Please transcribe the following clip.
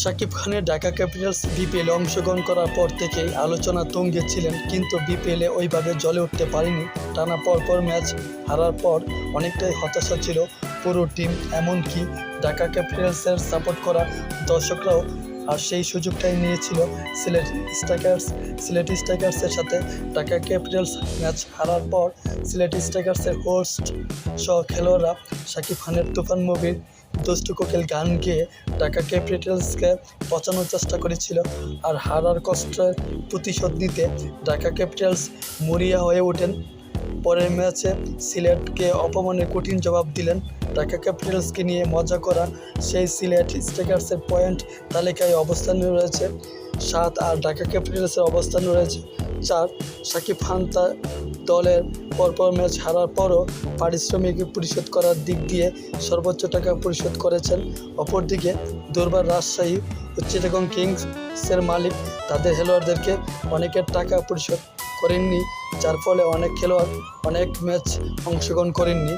শাকিব খানের ঢাকা ক্যাপিটালস বিপিএলে অংশগ্রহণ করার পর থেকে আলোচনা তুঙ্গে ছিলেন, কিন্তু বিপিএলে ওইভাবে জ্বলে উঠতে পারেনি। টানা পরপর ম্যাচ হারার পর অনেকটাই হতাশা ছিল পুরো টিম, এমনকি ঢাকা ক্যাপিটালসের সাপোর্ট করা দর্শকরাও আর সেই সুযোগটাই নিয়েছিল সিলেট স্ট্রাইকার্স সিলেট স্ট্রাইকার্সের সাথে ঢাকা ক্যাপিটালস ম্যাচ হারার পর সিলেট স্ট্রাইকার্সের হোস্ট সহ খেলোয়াড়রা শাকিব খানের তুফান মুভির দুষ্টু কোকিল গান গেয়ে ঢাকা ক্যাপিটালসকে পচানোর চেষ্টা করেছিল আর হারার কষ্টের প্রতিশোধ নিতে ঢাকা ক্যাপিটালস মরিয়া হয়ে ওঠেন পরের ম্যাচে সিলেটকে অপমানের কঠিন জবাব দিলেন ঢাকা ক্যাপিটালসকে নিয়ে মজা করা সেই সিলেট স্ট্রাইকার্সের পয়েন্ট তালিকায় অবস্থান রয়েছে সাত আর ঢাকা ক্যাপিটালসের অবস্থান রয়েছে চার। সাকিব খান তার দলের পরপর ম্যাচ হারার পরও পারিশ্রমিক পরিশোধ করার দিক দিয়ে সর্বোচ্চ টাকা পরিশোধ করেছেন। অপরদিকে দুর্বার রাজশাহী ও চিটাগং কিংসের মালিক তাদের খেলোয়াড়দেরকে অনেকের টাকা পরিশোধ করেননি যার ফলে অনেক খেলোয়াড় অনেক ম্যাচ অংশগ্রহণ করেননি।